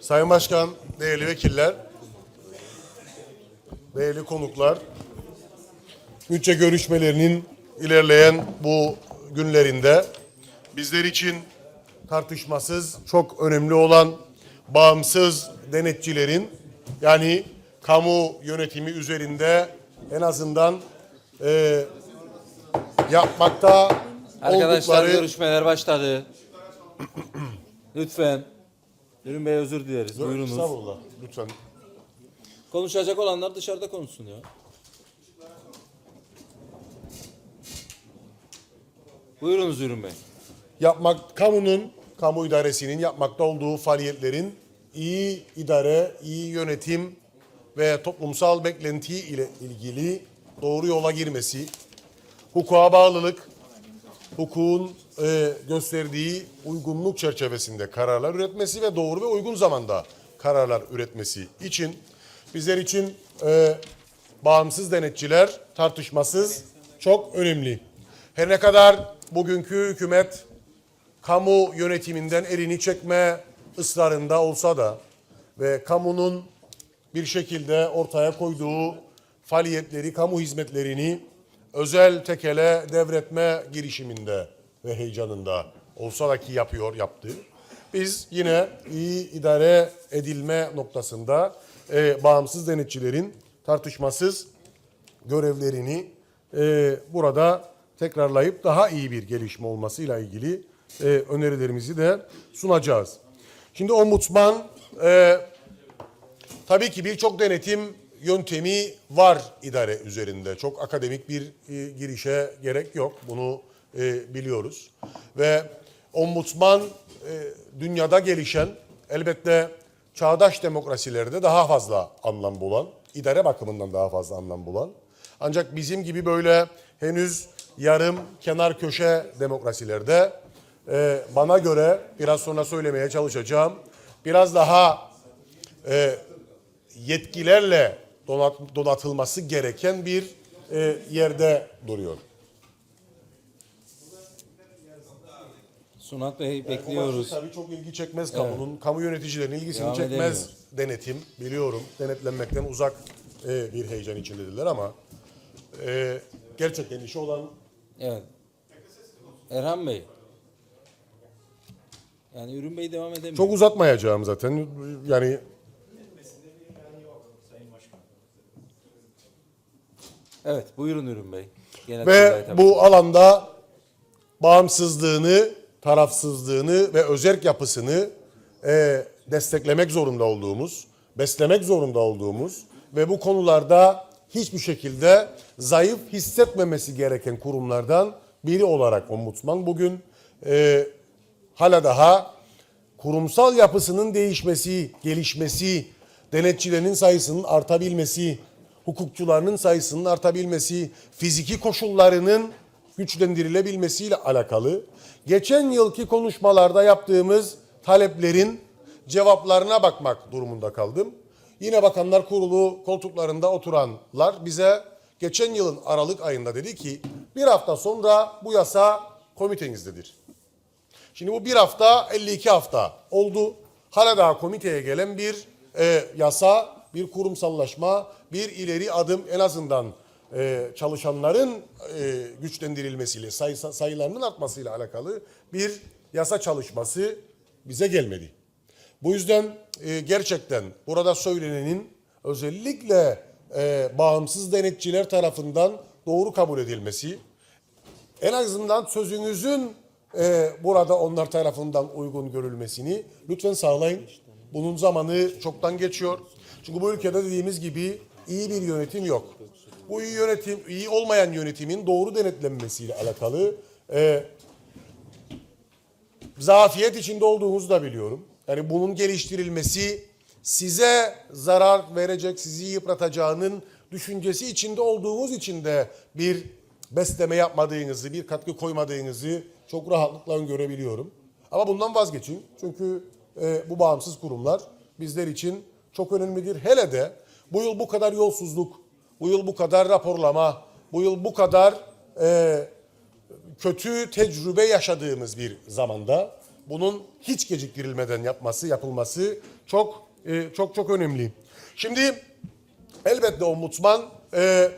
Sayın Başkan, değerli vekiller, değerli konuklar, bütçe görüşmelerinin ilerleyen bu günlerinde bizler için tartışmasız çok önemli olan bağımsız denetçilerin yani kamu yönetimi üzerinde en azından e, yapmakta Arkadaşlar oldukları görüşmeler başladı. Lütfen. Ürün Bey özür dileriz. Buyurunuz. Estağfurullah, lütfen. Konuşacak olanlar dışarıda konuşsun ya. Buyurunuz Ürün Bey. yapmak kamunun, kamu idaresinin yapmakta olduğu faaliyetlerin iyi idare, iyi yönetim ve toplumsal beklenti ile ilgili doğru yola girmesi, hukuka bağlılık, hukukun e, gösterdiği uygunluk çerçevesinde kararlar üretmesi ve doğru ve uygun zamanda kararlar üretmesi için bizler için e, bağımsız denetçiler tartışmasız çok önemli. Her ne kadar bugünkü hükümet kamu yönetiminden elini çekme ısrarında olsa da ve kamunun bir şekilde ortaya koyduğu faaliyetleri, kamu hizmetlerini özel tekele devretme girişiminde ve heyecanında olsa da ki yapıyor, yaptı. Biz yine iyi idare edilme noktasında e, bağımsız denetçilerin tartışmasız görevlerini e, burada tekrarlayıp daha iyi bir gelişme olmasıyla ilgili e, önerilerimizi de sunacağız. Şimdi ombudsman e, tabii ki birçok denetim yöntemi var idare üzerinde. Çok akademik bir e, girişe gerek yok. Bunu e, biliyoruz. Ve ombudsman e, dünyada gelişen elbette çağdaş demokrasilerde daha fazla anlam bulan, idare bakımından daha fazla anlam bulan. Ancak bizim gibi böyle henüz yarım kenar köşe demokrasilerde e, bana göre biraz sonra söylemeye çalışacağım. Biraz daha e, yetkilerle donat, donatılması gereken bir e, yerde duruyor. Sunat Bey Bu bekliyoruz. tabii çok ilgi çekmez kamunun. Kamu yöneticilerinin ilgisini Devam çekmez edemiyoruz. denetim. Biliyorum denetlenmekten uzak e, bir heyecan içindedirler ama e, gerçekten işi olan Evet. Erhan Bey. Yani Ürün Bey devam edemiyor. çok uzatmayacağım zaten. Yani Evet buyurun Ürün Bey. Genel ve bu alanda bağımsızlığını, tarafsızlığını ve özerk yapısını e, desteklemek zorunda olduğumuz, beslemek zorunda olduğumuz ve bu konularda hiçbir şekilde zayıf hissetmemesi gereken kurumlardan biri olarak ombudsman bugün e, hala daha kurumsal yapısının değişmesi, gelişmesi, denetçilerin sayısının artabilmesi, hukukçularının sayısının artabilmesi, fiziki koşullarının güçlendirilebilmesiyle alakalı geçen yılki konuşmalarda yaptığımız taleplerin cevaplarına bakmak durumunda kaldım. Yine Bakanlar Kurulu koltuklarında oturanlar bize geçen yılın Aralık ayında dedi ki bir hafta sonra bu yasa komitenizdedir. Şimdi bu bir hafta 52 hafta oldu. Hala daha komiteye gelen bir e, yasa, bir kurumsallaşma, bir ileri adım en azından e, çalışanların e, güçlendirilmesiyle, sayı, sayılarının artmasıyla alakalı bir yasa çalışması bize gelmedi. Bu yüzden e, gerçekten burada söylenenin özellikle e, bağımsız denetçiler tarafından doğru kabul edilmesi, en azından sözünüzün e, burada onlar tarafından uygun görülmesini lütfen sağlayın. Bunun zamanı çoktan geçiyor. Çünkü bu ülkede dediğimiz gibi iyi bir yönetim yok. Bu iyi yönetim, iyi olmayan yönetimin doğru denetlenmesiyle alakalı e, zafiyet içinde olduğunuzu da biliyorum. Yani bunun geliştirilmesi size zarar verecek, sizi yıpratacağının düşüncesi içinde olduğunuz için de bir besleme yapmadığınızı, bir katkı koymadığınızı çok rahatlıkla öngörebiliyorum. Ama bundan vazgeçin. Çünkü e, bu bağımsız kurumlar bizler için çok önemlidir. Hele de bu yıl bu kadar yolsuzluk, bu yıl bu kadar raporlama, bu yıl bu kadar e, kötü tecrübe yaşadığımız bir zamanda bunun hiç geciktirilmeden yapması, yapılması çok e, çok çok önemli. Şimdi elbette ombudsman e,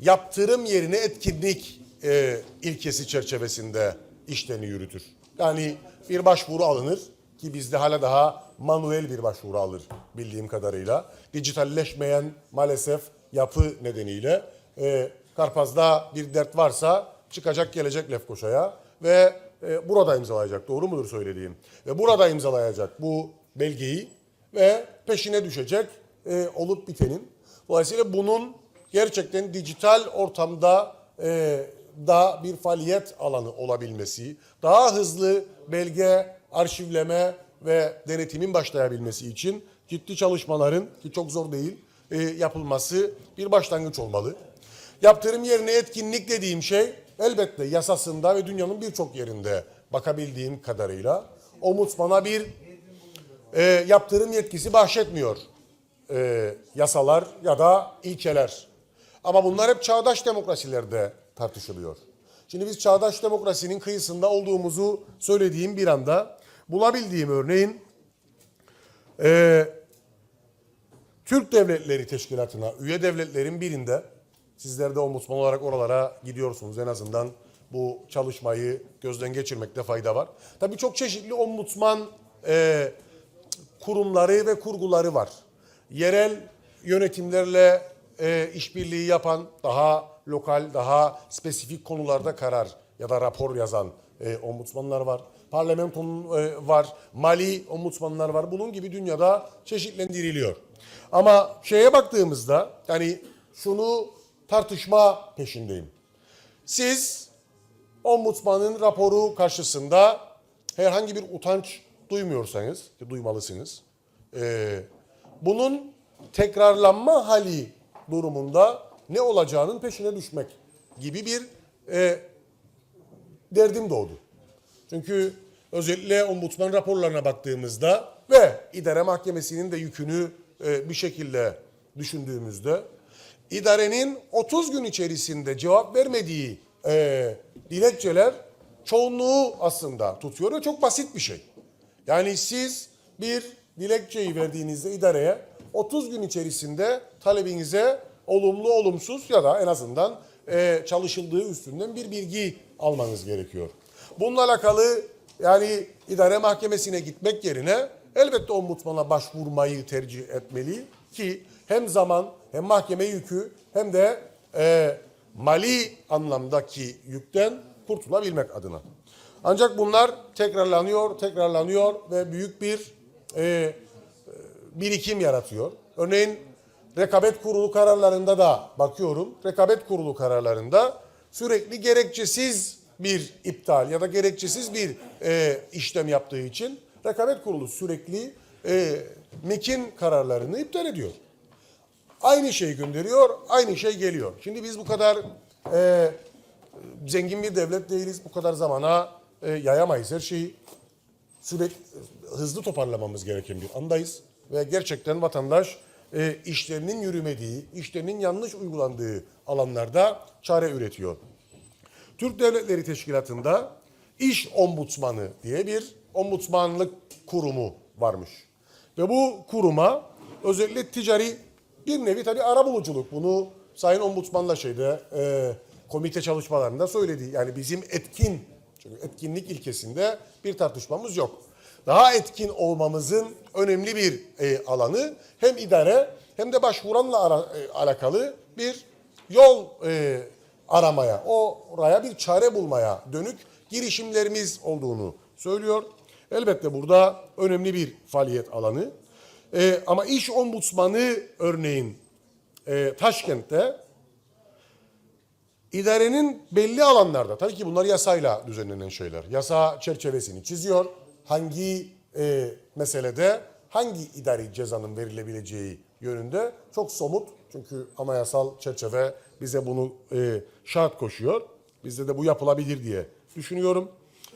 yaptırım yerine etkinlik e, ilkesi çerçevesinde işlerini yürütür. Yani bir başvuru alınır ki bizde hala daha manuel bir başvuru alır bildiğim kadarıyla. Dijitalleşmeyen maalesef yapı nedeniyle e, Karpaz'da bir dert varsa çıkacak gelecek Lefkoşa'ya ve e, burada imzalayacak. Doğru mudur söylediğim? Ve burada imzalayacak bu belgeyi ve peşine düşecek e, olup bitenin. Dolayısıyla bunun gerçekten dijital ortamda e, da bir faaliyet alanı olabilmesi, daha hızlı belge, arşivleme ve denetimin başlayabilmesi için ciddi çalışmaların ki çok zor değil e, yapılması bir başlangıç olmalı. Yaptırım yerine etkinlik dediğim şey elbette yasasında ve dünyanın birçok yerinde bakabildiğim kadarıyla ombudsmana bir e, yaptırım yetkisi bahşetmiyor e, yasalar ya da ilkeler. Ama bunlar hep çağdaş demokrasilerde tartışılıyor. Şimdi biz çağdaş demokrasinin kıyısında olduğumuzu söylediğim bir anda bulabildiğim örneğin e, Türk Devletleri Teşkilatı'na üye devletlerin birinde sizler de ombudsman olarak oralara gidiyorsunuz en azından bu çalışmayı gözden geçirmekte fayda var. Tabii çok çeşitli ombudsman e, kurumları ve kurguları var. Yerel yönetimlerle e, işbirliği yapan, daha lokal, daha spesifik konularda karar ya da rapor yazan e, ombudsmanlar var. Parlamentonun e, var, mali ombudsmanlar var. Bunun gibi dünyada çeşitlendiriliyor. Ama şeye baktığımızda yani şunu tartışma peşindeyim. Siz ombudsmanın raporu karşısında herhangi bir utanç duymuyorsanız, ki duymalısınız. e, bunun tekrarlanma hali durumunda ne olacağının peşine düşmek gibi bir e, derdim doğdu. Çünkü özellikle ombudsman raporlarına baktığımızda ve idare mahkemesinin de yükünü e, bir şekilde düşündüğümüzde idarenin 30 gün içerisinde cevap vermediği e, dilekçeler çoğunluğu aslında tutuyor ve çok basit bir şey. Yani siz bir dilekçeyi verdiğinizde idareye 30 gün içerisinde talebinize olumlu olumsuz ya da en azından e, çalışıldığı üstünden bir bilgi almanız gerekiyor. Bununla alakalı yani idare mahkemesine gitmek yerine elbette ombudsmana başvurmayı tercih etmeli ki hem zaman hem mahkeme yükü hem de e, mali anlamdaki yükten kurtulabilmek adına. Ancak bunlar tekrarlanıyor, tekrarlanıyor ve büyük bir e, birikim yaratıyor. Örneğin rekabet kurulu kararlarında da bakıyorum. Rekabet kurulu kararlarında sürekli gerekçesiz bir iptal ya da gerekçesiz bir e, işlem yaptığı için rekabet kurulu sürekli e, MEK'in kararlarını iptal ediyor. Aynı şey gönderiyor, aynı şey geliyor. Şimdi biz bu kadar e, zengin bir devlet değiliz. Bu kadar zamana e, yayamayız her şeyi. Sürekli hızlı toparlamamız gereken bir andayız. Ve gerçekten vatandaş e, işlerinin yürümediği, işlerinin yanlış uygulandığı alanlarda çare üretiyor. Türk Devletleri Teşkilatı'nda iş ombudsmanı diye bir ombudsmanlık kurumu varmış. Ve bu kuruma özellikle ticari bir nevi tabii arabuluculuk. Bunu Sayın Ombudsman'la şeyde e, komite çalışmalarında söyledi. Yani bizim etkin, çünkü etkinlik ilkesinde bir tartışmamız yok. Daha etkin olmamızın önemli bir e, alanı hem idare hem de başvuranla ara- e, alakalı bir yol e, aramaya, oraya bir çare bulmaya dönük girişimlerimiz olduğunu söylüyor. Elbette burada önemli bir faaliyet alanı. E, ama iş ombudsmanı örneğin e, Taşkent'te idarenin belli alanlarda, tabii ki bunlar yasayla düzenlenen şeyler. Yasa çerçevesini çiziyor. Hangi e, meselede hangi idari cezanın verilebileceği yönünde çok somut. Çünkü anayasal çerçeve bize bunu e, şart koşuyor. Bizde de bu yapılabilir diye düşünüyorum.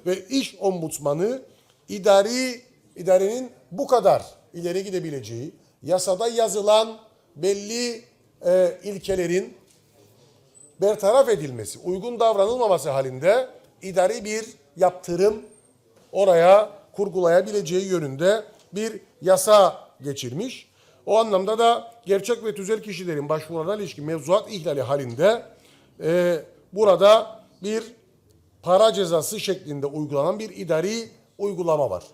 Ve iş ombudsmanı idari idarenin bu kadar ileri gidebileceği, yasada yazılan belli e, ilkelerin bertaraf edilmesi, uygun davranılmaması halinde idari bir yaptırım oraya kurgulayabileceği yönünde bir yasa geçirmiş. O anlamda da gerçek ve tüzel kişilerin başvurularına ilişkin mevzuat ihlali halinde e, burada bir para cezası şeklinde uygulanan bir idari uygulama var.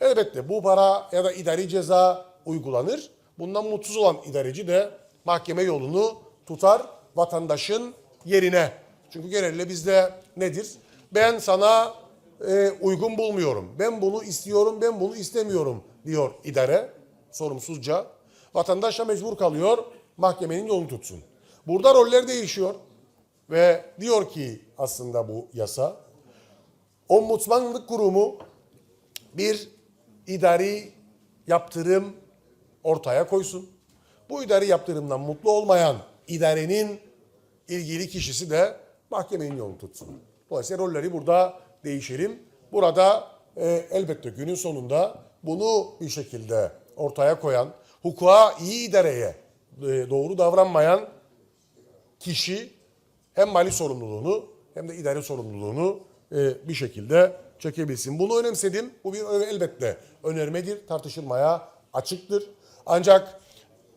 Elbette bu para ya da idari ceza uygulanır. Bundan mutsuz olan idareci de mahkeme yolunu tutar vatandaşın yerine. Çünkü genelde bizde nedir? Ben sana e, uygun bulmuyorum. Ben bunu istiyorum, ben bunu istemiyorum diyor idare sorumsuzca. Vatandaş da mecbur kalıyor mahkemenin yolunu tutsun. Burada roller değişiyor ve diyor ki aslında bu yasa Ombudsmanlık Kurumu bir idari yaptırım ortaya koysun. Bu idari yaptırımdan mutlu olmayan idarenin ilgili kişisi de mahkemenin yolunu tutsun. Dolayısıyla rolleri burada değişelim. Burada e, elbette günün sonunda bunu bir şekilde ortaya koyan, hukuka iyi idareye e, doğru davranmayan kişi hem mali sorumluluğunu hem de idari sorumluluğunu e, bir şekilde çekebilsin. Bunu önemsedim. Bu bir elbette önermedir. Tartışılmaya açıktır. Ancak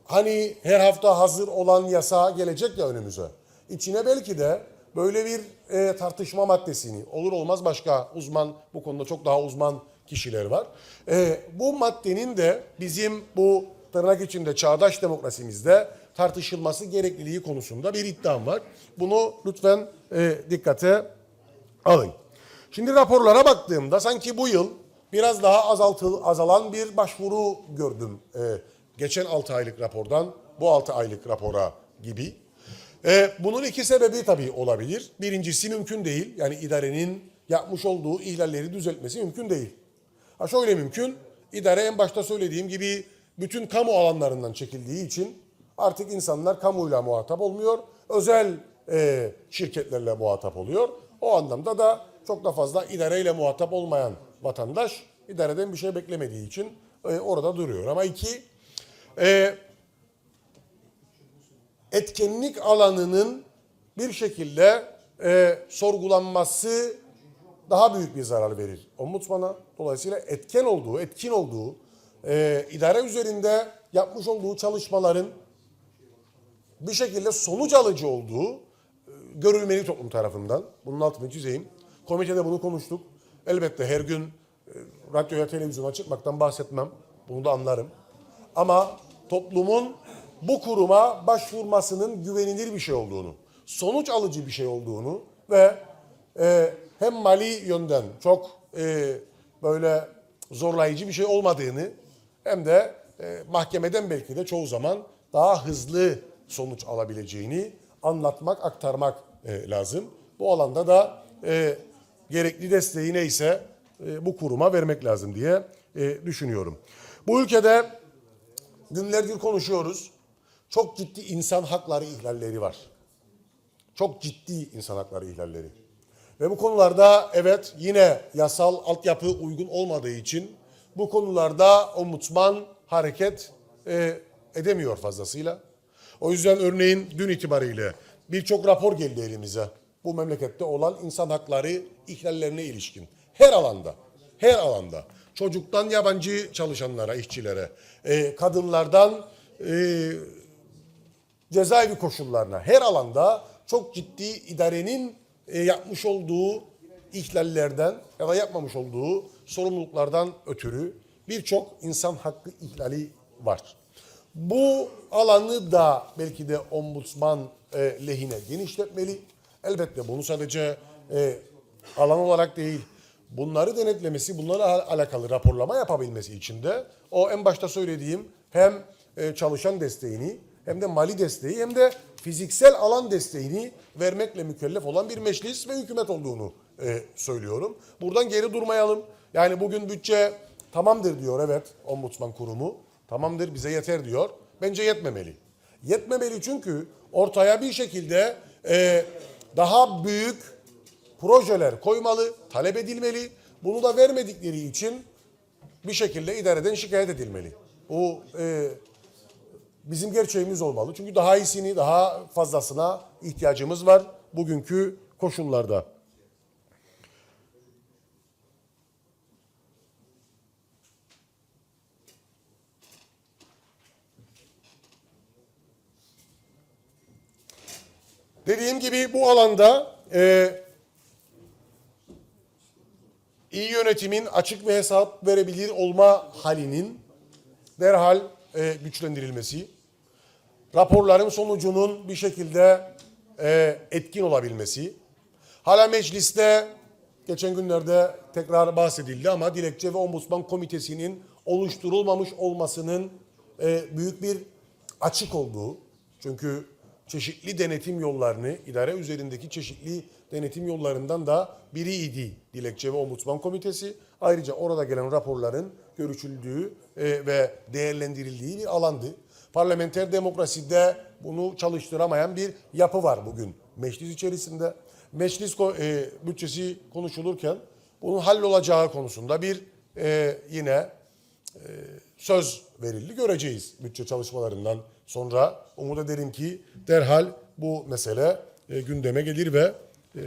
hani her hafta hazır olan yasa gelecek ya önümüze. İçine belki de böyle bir e, tartışma maddesini olur olmaz başka uzman bu konuda çok daha uzman kişiler var. E, bu maddenin de bizim bu tırnak içinde çağdaş demokrasimizde tartışılması gerekliliği konusunda bir iddiam var. Bunu lütfen e, dikkate alın. Şimdi raporlara baktığımda sanki bu yıl biraz daha azaltıl, azalan bir başvuru gördüm. E, geçen 6 aylık rapordan bu 6 aylık rapora gibi. E, bunun iki sebebi tabii olabilir. Birincisi mümkün değil. Yani idarenin yapmış olduğu ihlalleri düzeltmesi mümkün değil. Ha şöyle mümkün. İdare en başta söylediğim gibi bütün kamu alanlarından çekildiği için artık insanlar kamuyla muhatap olmuyor. Özel e, şirketlerle muhatap oluyor. O anlamda da çok da fazla idareyle muhatap olmayan vatandaş idareden bir şey beklemediği için e, orada duruyor. Ama iki, e, etkinlik alanının bir şekilde e, sorgulanması daha büyük bir zarar verir ombudsmana. Dolayısıyla etken olduğu, etkin olduğu, e, idare üzerinde yapmış olduğu çalışmaların bir şekilde sonuç alıcı olduğu e, görülmeli toplum tarafından. Bunun altını çizeyim. Komitede bunu konuştuk. Elbette her gün e, radyoya, televizyona çıkmaktan bahsetmem. Bunu da anlarım. Ama toplumun bu kuruma başvurmasının güvenilir bir şey olduğunu, sonuç alıcı bir şey olduğunu ve e, hem mali yönden çok e, böyle zorlayıcı bir şey olmadığını hem de e, mahkemeden belki de çoğu zaman daha hızlı sonuç alabileceğini anlatmak, aktarmak e, lazım. Bu alanda da e, gerekli desteği neyse e, bu kuruma vermek lazım diye e, düşünüyorum. Bu ülkede günlerdir konuşuyoruz. Çok ciddi insan hakları ihlalleri var. Çok ciddi insan hakları ihlalleri. Ve bu konularda evet yine yasal altyapı uygun olmadığı için bu konularda ombudsman hareket e, edemiyor fazlasıyla. O yüzden örneğin dün itibariyle birçok rapor geldi elimize. Bu memlekette olan insan hakları ihlallerine ilişkin. Her alanda, her alanda. Çocuktan yabancı çalışanlara, işçilere, e, kadınlardan e, cezaevi koşullarına her alanda çok ciddi idarenin e, yapmış olduğu ihlallerden ya da yapmamış olduğu sorumluluklardan ötürü birçok insan hakkı ihlali var. Bu alanı da belki de ombudsman e, lehine genişletmeli. Elbette bunu sadece e, alan olarak değil, bunları denetlemesi, bunlarla alakalı raporlama yapabilmesi için de o en başta söylediğim hem e, çalışan desteğini hem de mali desteği hem de fiziksel alan desteğini vermekle mükellef olan bir meclis ve hükümet olduğunu e, söylüyorum. Buradan geri durmayalım. Yani bugün bütçe tamamdır diyor evet ombudsman kurumu. Tamamdır bize yeter diyor. Bence yetmemeli. Yetmemeli çünkü ortaya bir şekilde e, daha büyük projeler koymalı, talep edilmeli. Bunu da vermedikleri için bir şekilde idareden şikayet edilmeli. Bu e, bizim gerçeğimiz olmalı. Çünkü daha iyisini, daha fazlasına ihtiyacımız var bugünkü koşullarda. Dediğim gibi bu alanda e, iyi yönetimin açık ve hesap verebilir olma halinin derhal e, güçlendirilmesi, raporların sonucunun bir şekilde e, etkin olabilmesi, hala mecliste geçen günlerde tekrar bahsedildi ama dilekçe ve ombudsman komitesinin oluşturulmamış olmasının e, büyük bir açık olduğu, çünkü çeşitli denetim yollarını, idare üzerindeki çeşitli denetim yollarından da biriydi dilekçe ve ombudsman komitesi. Ayrıca orada gelen raporların görüşüldüğü e, ve değerlendirildiği bir alandı. Parlamenter demokraside bunu çalıştıramayan bir yapı var bugün meclis içerisinde. Meclis e, bütçesi konuşulurken bunun hallolacağı konusunda bir e, yine söz verildi. Göreceğiz bütçe çalışmalarından sonra. Umut ederim ki derhal bu mesele e, gündeme gelir ve e,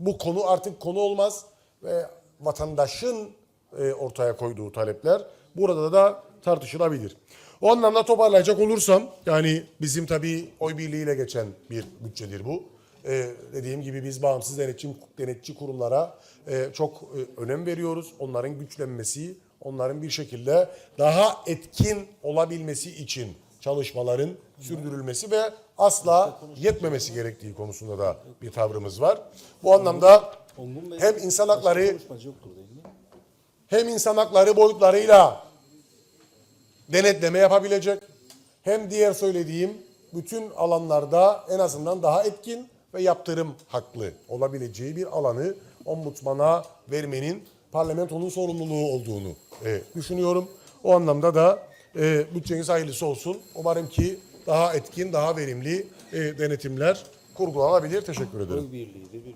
bu konu artık konu olmaz ve vatandaşın e, ortaya koyduğu talepler burada da tartışılabilir. O anlamda toparlayacak olursam yani bizim tabii oy birliğiyle geçen bir bütçedir bu. E, dediğim gibi biz bağımsız denetçi, denetçi kurumlara e, çok e, önem veriyoruz. Onların güçlenmesi, onların bir şekilde daha etkin olabilmesi için çalışmaların sürdürülmesi ve asla yetmemesi gerektiği konusunda da bir tavrımız var. Bu anlamda hem insan hakları hem insan hakları boyutlarıyla denetleme yapabilecek hem diğer söylediğim bütün alanlarda en azından daha etkin ve yaptırım haklı olabileceği bir alanı ombudsmana vermenin parlamentonun sorumluluğu olduğunu e, düşünüyorum. O anlamda da e, bütçeniz hayırlısı olsun. Umarım ki daha etkin, daha verimli e, denetimler kurgulanabilir. Teşekkür ederim. Oy birliğidir. Bir